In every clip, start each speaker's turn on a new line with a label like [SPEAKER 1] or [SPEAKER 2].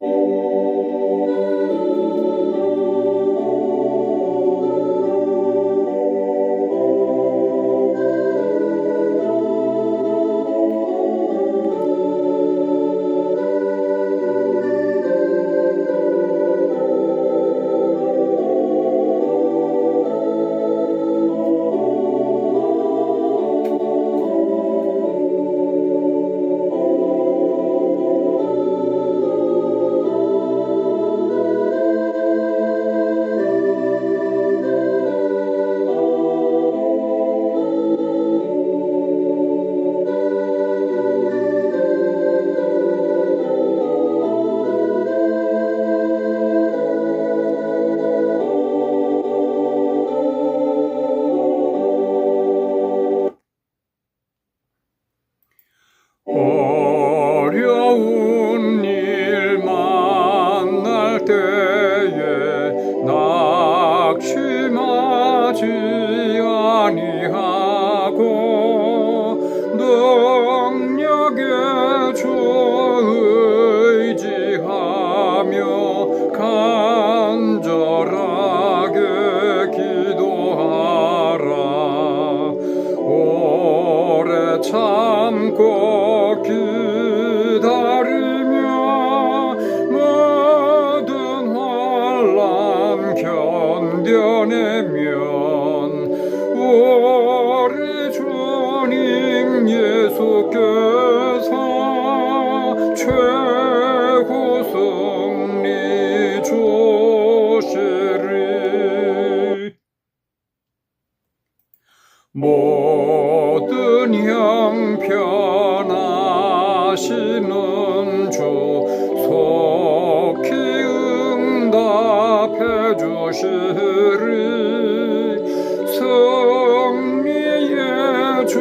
[SPEAKER 1] Música 때에 낙심하지 아니하고 능력에 주 의지하며 간절하게 기도하라. 오래 참고 기 모든 형편하시는 주 속히 응답해 주시리. 승리의 주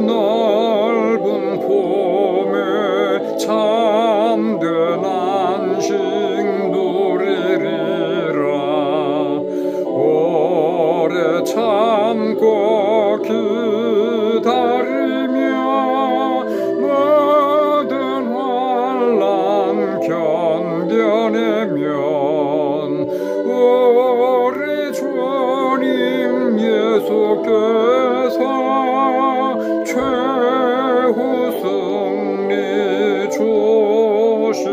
[SPEAKER 1] 넓은 봄에 참된 안식 누리리라. 오래 참고 기다리며 모든 환란 견뎌내면 우리 주님 예수께서 최후 승리 주시리.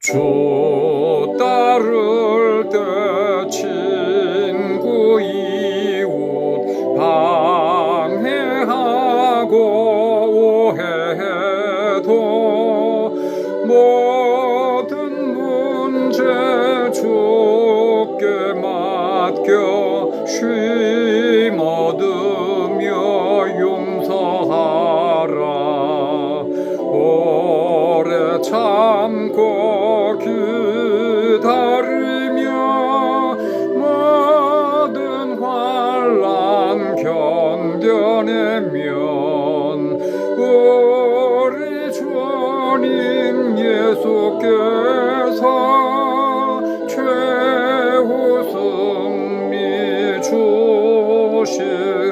[SPEAKER 1] 주 따를 쉼 얻으며 용서하라. 오래 참고 기다리며 모든 환란 견뎌내면 우리 주님 예수께서 koşur.